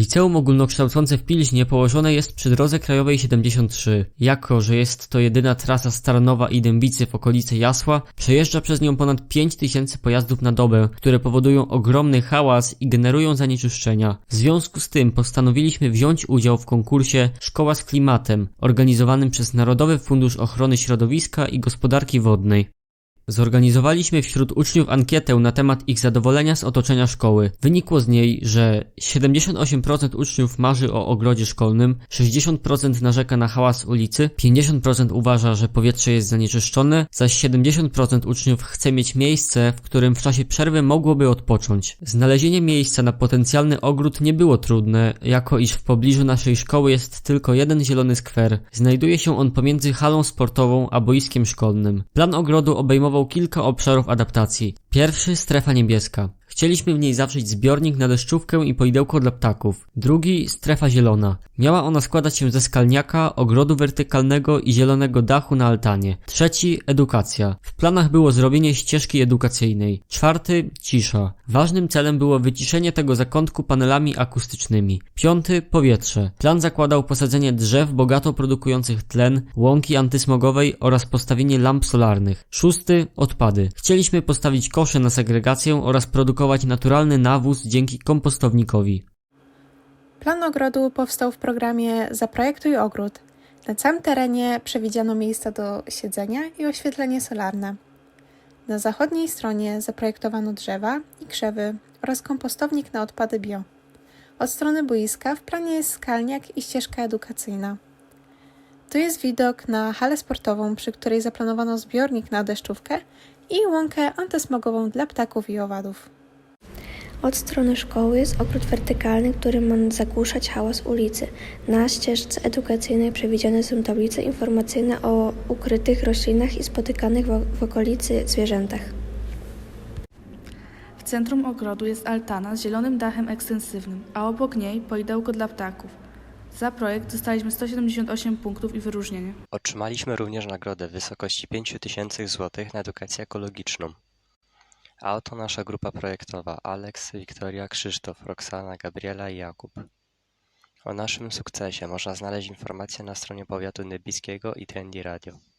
Liceum Ogólnokształcące w Pilźnie położone jest przy drodze krajowej 73. Jako, że jest to jedyna trasa z i Dębicy w okolicy Jasła, przejeżdża przez nią ponad 5000 pojazdów na dobę, które powodują ogromny hałas i generują zanieczyszczenia. W związku z tym postanowiliśmy wziąć udział w konkursie Szkoła z klimatem, organizowanym przez Narodowy Fundusz Ochrony Środowiska i Gospodarki Wodnej. Zorganizowaliśmy wśród uczniów ankietę na temat ich zadowolenia z otoczenia szkoły. Wynikło z niej, że 78% uczniów marzy o ogrodzie szkolnym, 60% narzeka na hałas ulicy, 50% uważa, że powietrze jest zanieczyszczone, zaś 70% uczniów chce mieć miejsce, w którym w czasie przerwy mogłoby odpocząć. Znalezienie miejsca na potencjalny ogród nie było trudne, jako iż w pobliżu naszej szkoły jest tylko jeden zielony skwer. Znajduje się on pomiędzy halą sportową a boiskiem szkolnym. Plan ogrodu obejmował kilka obszarów adaptacji. Pierwszy strefa niebieska. Chcieliśmy w niej zawrzeć zbiornik na deszczówkę i poidełko dla ptaków. Drugi strefa zielona. Miała ona składać się ze skalniaka, ogrodu wertykalnego i zielonego dachu na altanie. Trzeci edukacja. W planach było zrobienie ścieżki edukacyjnej. Czwarty cisza. Ważnym celem było wyciszenie tego zakątku panelami akustycznymi. Piąty powietrze. Plan zakładał posadzenie drzew bogato produkujących tlen, łąki antysmogowej oraz postawienie lamp solarnych. Szósty odpady. Chcieliśmy postawić kosze na segregację oraz produkować naturalny nawóz dzięki kompostownikowi. Plan ogrodu powstał w programie Zaprojektuj ogród. Na całym terenie przewidziano miejsca do siedzenia i oświetlenie solarne. Na zachodniej stronie zaprojektowano drzewa i krzewy oraz kompostownik na odpady bio. Od strony boiska w planie jest skalniak i ścieżka edukacyjna. Tu jest widok na halę sportową, przy której zaplanowano zbiornik na deszczówkę i łąkę antysmogową dla ptaków i owadów. Od strony szkoły jest ogród wertykalny, który ma zagłuszać hałas ulicy. Na ścieżce edukacyjnej przewidziane są tablice informacyjne o ukrytych roślinach i spotykanych w, okolicy zwierzętach. W centrum ogrodu jest altana z zielonym dachem ekstensywnym, a obok niej poidełko dla ptaków. Za projekt dostaliśmy 178 punktów i wyróżnienie. Otrzymaliśmy również nagrodę w wysokości 5000 zł na edukację ekologiczną. A oto nasza grupa projektowa Alex, Wiktoria, Krzysztof, Roxana, Gabriela i Jakub. O naszym sukcesie można znaleźć informacje na stronie powiatu nybiskiego i Trendy Radio.